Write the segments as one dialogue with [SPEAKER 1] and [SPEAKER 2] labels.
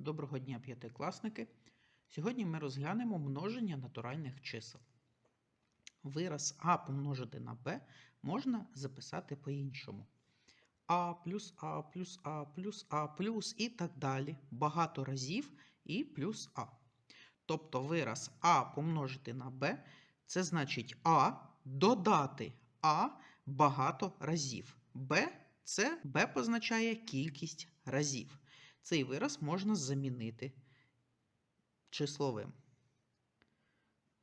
[SPEAKER 1] Доброго дня, п'ятикласники. Сьогодні ми розглянемо множення натуральних чисел. Вираз а помножити на b можна записати по-іншому. А плюс А плюс А плюс А плюс і так далі. Багато разів і плюс А. Тобто вираз А помножити на b це значить А додати А багато разів. b це b позначає кількість разів. Цей вираз можна замінити числовим.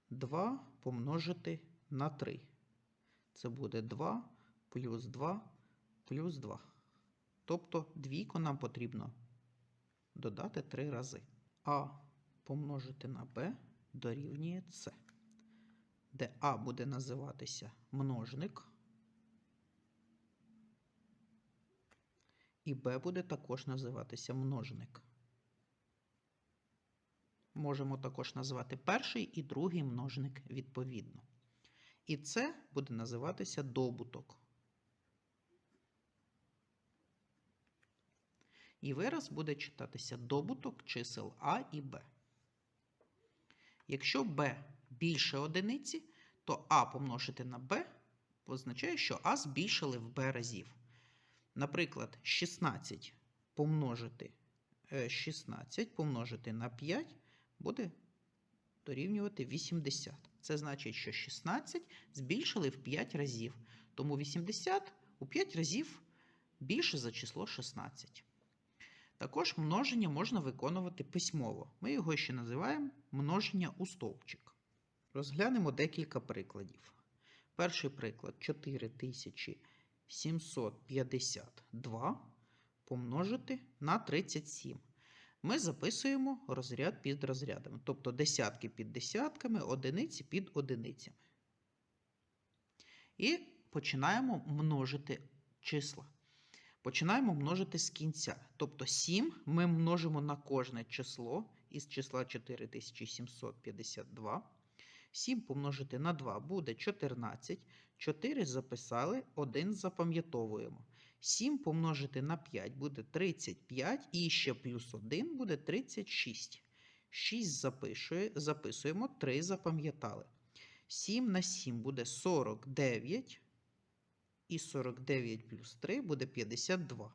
[SPEAKER 1] 2 помножити на 3. Це буде 2 плюс 2 плюс 2. Тобто двійку нам потрібно додати 3 рази. А помножити на b дорівнює С, де А буде називатися множник. І b буде також називатися множник. Можемо також назвати перший і другий множник відповідно. І це буде називатися добуток. І вираз буде читатися добуток чисел А і Б. Якщо b більше одиниці, то А помножити на b означає, що А збільшили в b разів. Наприклад, 16 помножити 16 помножити на 5 буде дорівнювати 80. Це значить, що 16 збільшили в 5 разів. Тому 80 у 5 разів більше за число 16. Також множення можна виконувати письмово. Ми його ще називаємо множення у стовпчик. Розглянемо декілька прикладів. Перший приклад 4000. 752 помножити на 37. Ми записуємо розряд під розрядами, тобто десятки під десятками, одиниці під одиницями. І починаємо множити числа. Починаємо множити з кінця. Тобто 7 ми множимо на кожне число із числа 4752. 7 помножити на 2 буде 14. 4 записали, 1 запам'ятовуємо. 7 помножити на 5 буде 35, і ще плюс 1 буде 36. 6 запишує, записуємо, 3 запам'ятали. 7 на 7 буде 49. І 49 плюс 3 буде 52.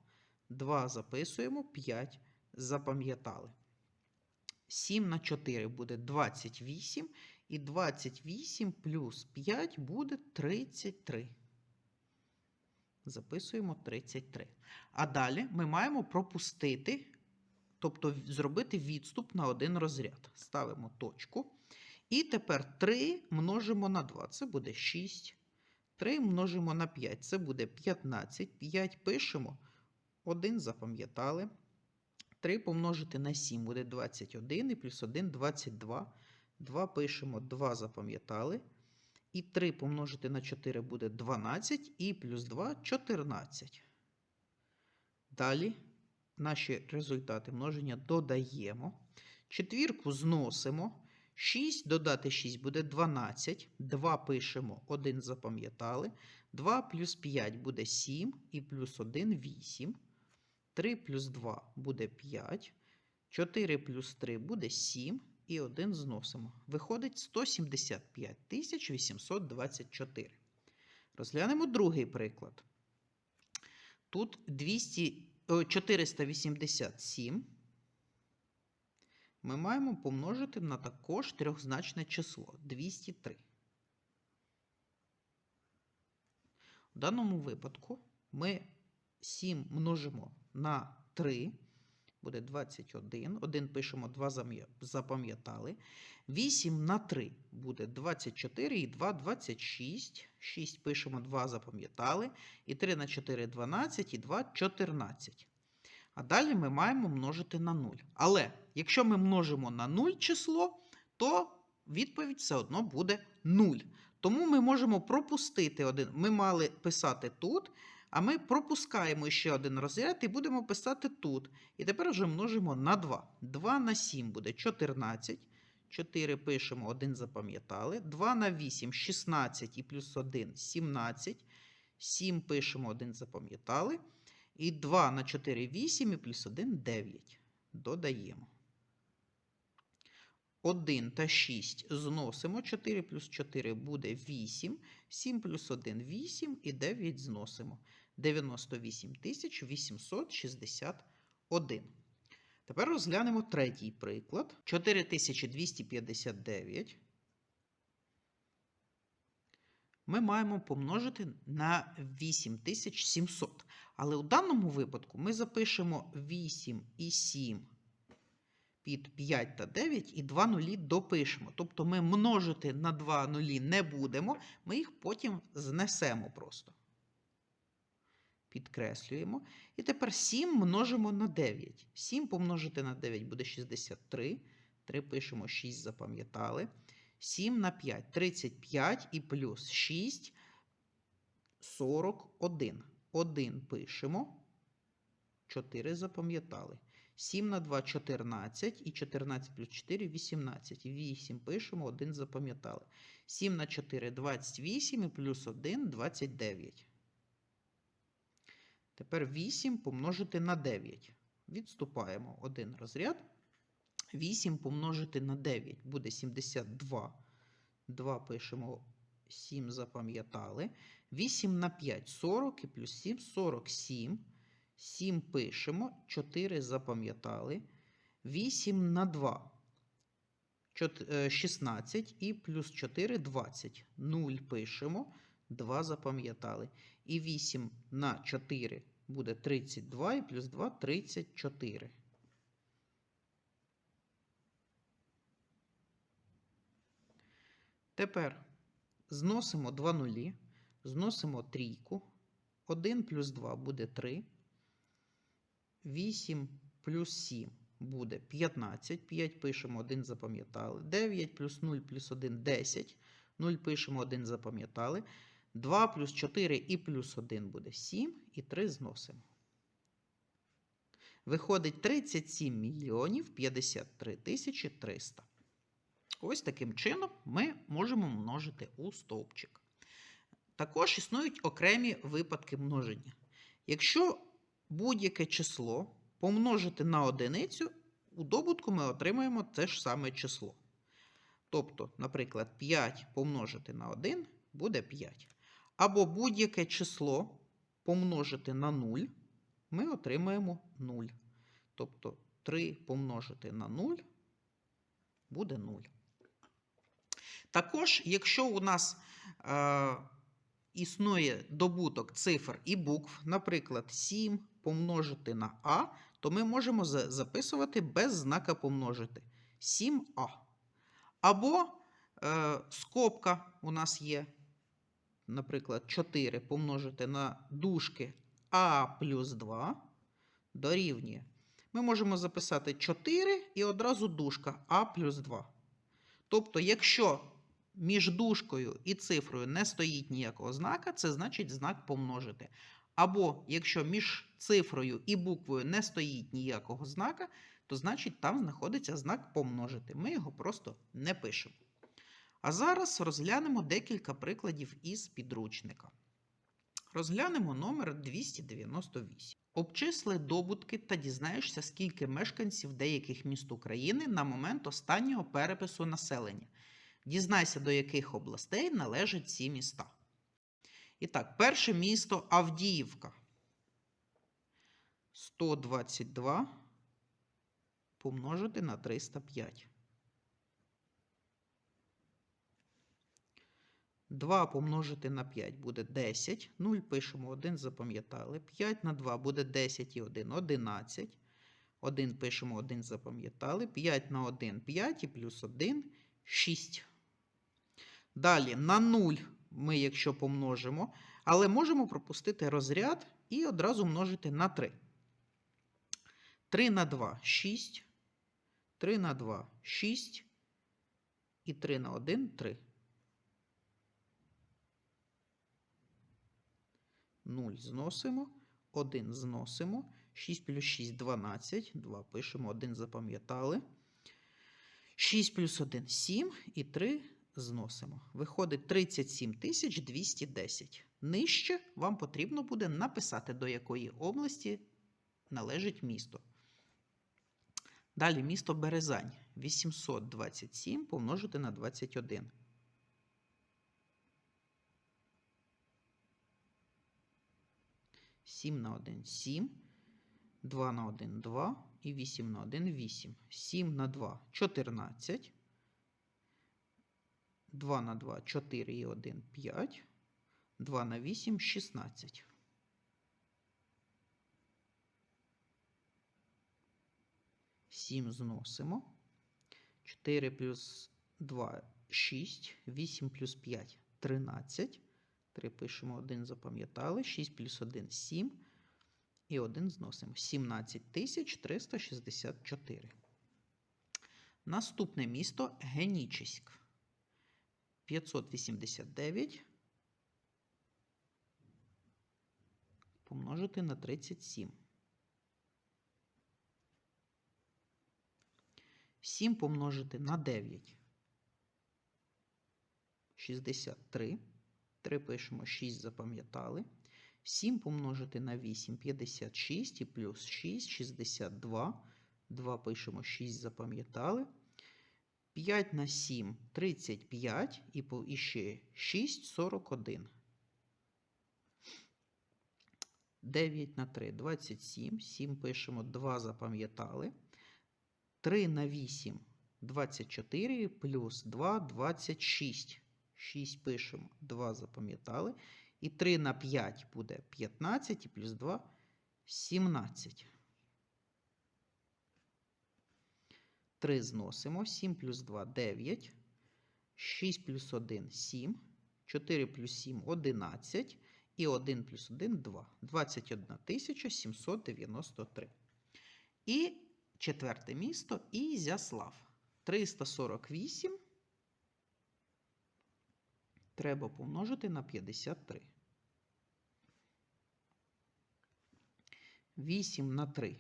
[SPEAKER 1] 2 записуємо, 5 запам'ятали. 7 на 4 буде 28. І 28 плюс 5 буде 33. Записуємо 33. А далі ми маємо пропустити, тобто зробити відступ на один розряд. Ставимо точку. І тепер 3 множимо на 2. Це буде 6. 3 множимо на 5. Це буде 15. 5 пишемо. 1 запам'ятали. 3 помножити на 7 буде 21 і плюс 1 22. 2 пишемо, 2 запам'ятали. І 3 помножити на 4 буде 12, і плюс 2 14. Далі наші результати множення додаємо. Четвірку зносимо. 6 додати 6 буде 12. 2 пишемо, 1 запам'ятали. 2 плюс 5 буде 7, і плюс 1 8. 3 плюс 2 буде 5. 4 плюс 3 буде 7 і 1 зносимо. Виходить 175 824. Розглянемо другий приклад. Тут 200, 487. Ми маємо помножити на також трьохзначне число 203. В даному випадку ми 7 множимо на 3 буде 21. 1 пишемо 2 запам'ятали. 8 на 3 буде 24 і 2 26. 6 пишемо 2 запам'ятали. І 3 на 4 12 і 2 14. А далі ми маємо множити на 0. Але якщо ми множимо на 0 число, то відповідь все одно буде 0. Тому ми можемо пропустити один. Ми мали писати тут. А ми пропускаємо ще один розряд і будемо писати тут. І тепер вже множимо на 2. 2 на 7 буде 14. 4 пишемо, 1 запам'ятали. 2 на 8 16 і плюс 1 17. 7 пишемо, 1 запам'ятали. І 2 на 4 8 і плюс 1 9. додаємо. 1 та 6 зносимо. 4 плюс 4 буде 8. 7 плюс 1 8 і 9 зносимо. 98 861. Тепер розглянемо третій приклад. 4259. Ми маємо помножити на 8700. Але у даному випадку ми запишемо 8 і 7 під 5 та 9 і 2 нулі допишемо. Тобто ми множити на 2 нулі не будемо, ми їх потім знесемо просто. Підкреслюємо. І тепер 7 множимо на 9. 7 помножити на 9 буде 63. 3 пишемо 6, запам'ятали. 7 на 5 35 і плюс 6 41. 1 пишемо. 4 запам'ятали. 7 на 2 14 і 14 плюс 4 18. 8 пишемо, 1 запам'ятали. 7 на 4 28 і плюс 1 29. Тепер 8 помножити на 9. Відступаємо один розряд. 8 помножити на 9 буде 72. 2 пишемо 7 запам'ятали. 8 на 5 40 і плюс 7 47. 7 пишемо, 4 запам'ятали. 8 на 2 16 і плюс 4 20. 0 пишемо, 2 запам'ятали. І 8 на 4 буде 32 і плюс 2 34. Тепер зносимо 2 нулі, зносимо трійку. 1 плюс 2 буде 3. 8 плюс 7 буде 15. 5 пишемо 1 запам'ятали. 9 плюс 0 плюс 1 10. 0 пишемо 1 запам'ятали. 2 плюс 4 і плюс 1 буде 7. І 3 зносимо. Виходить 37 мільйонів 53 тисячі 300. Ось таким чином ми можемо множити у стовпчик. Також існують окремі випадки множення. Якщо будь-яке число помножити на одиницю, у добутку ми отримаємо те ж саме число. Тобто, наприклад, 5 помножити на 1 буде 5. Або будь-яке число помножити на 0, ми отримаємо 0. Тобто 3 помножити на 0 буде 0. Також, якщо у нас е, існує добуток цифр і букв, наприклад, 7 помножити на А, то ми можемо записувати без знака помножити 7А. Або е, скобка у нас є, наприклад, 4 помножити на дужки А плюс 2 дорівнює. Ми можемо записати 4 і одразу дужка А плюс 2. Тобто, якщо між дужкою і цифрою не стоїть ніякого знака, це значить знак помножити. Або якщо між цифрою і буквою не стоїть ніякого знака, то значить там знаходиться знак помножити. Ми його просто не пишемо. А зараз розглянемо декілька прикладів із підручника. Розглянемо номер 298. Обчисли добутки та дізнаєшся, скільки мешканців деяких міст України на момент останнього перепису населення. Дізнайся, до яких областей належать ці міста. І так, перше місто Авдіївка. 122 помножити на 305. 2 помножити на 5 буде 10. 0 пишемо 1, запам'ятали. 5 на 2 буде 10 і 1 11. 1 пишемо 1, запам'ятали. 5 на 1 5 і плюс 1 6. Далі на 0 ми, якщо помножимо, але можемо пропустити розряд і одразу множити на 3. 3 на 2 6. 3 на 2 6. І 3 на 1 3. 0 зносимо. 1 зносимо. 6 плюс 6 12. 2 пишемо, 1 запам'ятали. 6 плюс 1 7 і 3 зносимо. Виходить 37 210. Нижче вам потрібно буде написати, до якої області належить місто. Далі місто Березань. 827 помножити на 21. Сім на 1 7, 2 на 1 2 і 8 на 1 8. 7 на 2 14. 2 на 2 4 і 1 5. 2 на 8 16. Сім зносимо. 4 плюс 2 6. 8 плюс 5 13. 3 пишемо 1, запам'ятали. 6 плюс 1 7. І 1 зносимо. 17 тисяч 364. Наступне місто Генічеськ. 589 помножити на 37. 7 помножити на 9. 63. 3 пишемо 6, запам'ятали. 7 помножити на 8 56 і плюс 6 62. 2 пишемо 6, запам'ятали. 5 на 7 35 і, ще 6 41. 9 на 3 27. 7 пишемо 2 запам'ятали. 3 на 8 24 плюс 2 26. 6 пишемо 2 запам'ятали. І 3 на 5 буде 15 і плюс 2 17. 3 зносимо. 7 плюс 2 9. 6 плюс 1 7. 4 плюс 7 11. І 1 плюс 1 2. 21 793. І четверте місто Ізяслав. 348. Треба помножити на 53. 8 на 3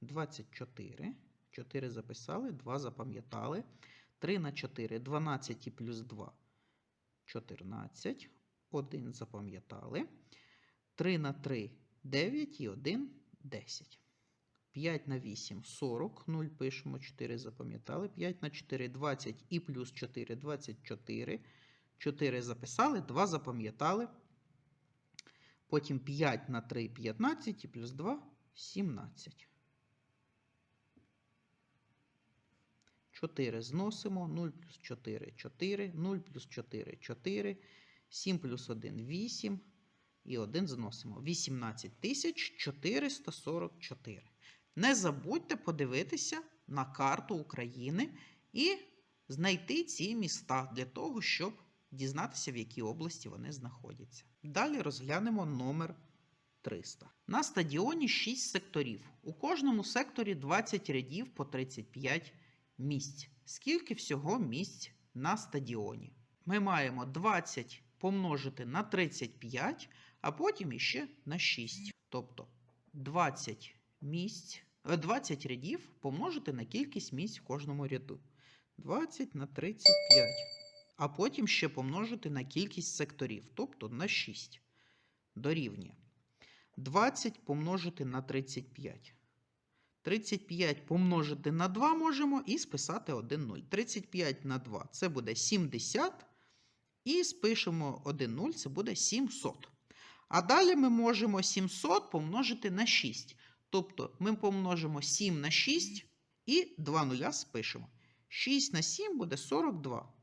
[SPEAKER 1] 24. 4 записали, 2 запам'ятали. 3 на 4 12 і плюс 2 14. 1 запам'ятали. 3 на 3 9 і 1 10. 5 на 8 40. 0 пишемо 4 запам'ятали. 5 на 4 20 і плюс 4 24. 4 записали, 2 запам'ятали. Потім 5 на 3 15 і плюс 2 17. 4 зносимо, 0 плюс 4 4, 0 плюс 4 4, 7 плюс 1 8 і 1 зносимо. 18 444. Не забудьте подивитися на карту України і знайти ці міста для того, щоб дізнатися, в якій області вони знаходяться. Далі розглянемо номер 300. На стадіоні 6 секторів. У кожному секторі 20 рядів по 35 місць. Скільки всього місць на стадіоні? Ми маємо 20 помножити на 35, а потім іще на 6. Тобто 20 місць, е, 20 рядів помножити на кількість місць в кожному ряду. 20 на 35. А потім ще помножити на кількість секторів, тобто на 6. Дорівнює. 20 помножити на 35. 35 помножити на 2 можемо і списати 1 0. 35 на 2 це буде 70. І спишемо 1 0, це буде 700. А далі ми можемо 700 помножити на 6. Тобто ми помножимо 7 на 6 і 2 нуля спишемо. 6 на 7 буде 42.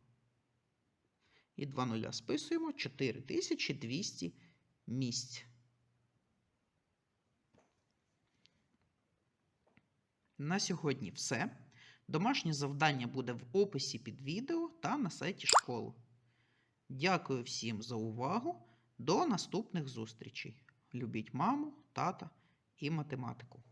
[SPEAKER 1] І 2 нуля списуємо 4200 місць. На сьогодні все. Домашнє завдання буде в описі під відео та на сайті школи. Дякую всім за увагу. До наступних зустрічей. Любіть маму, тата і математику.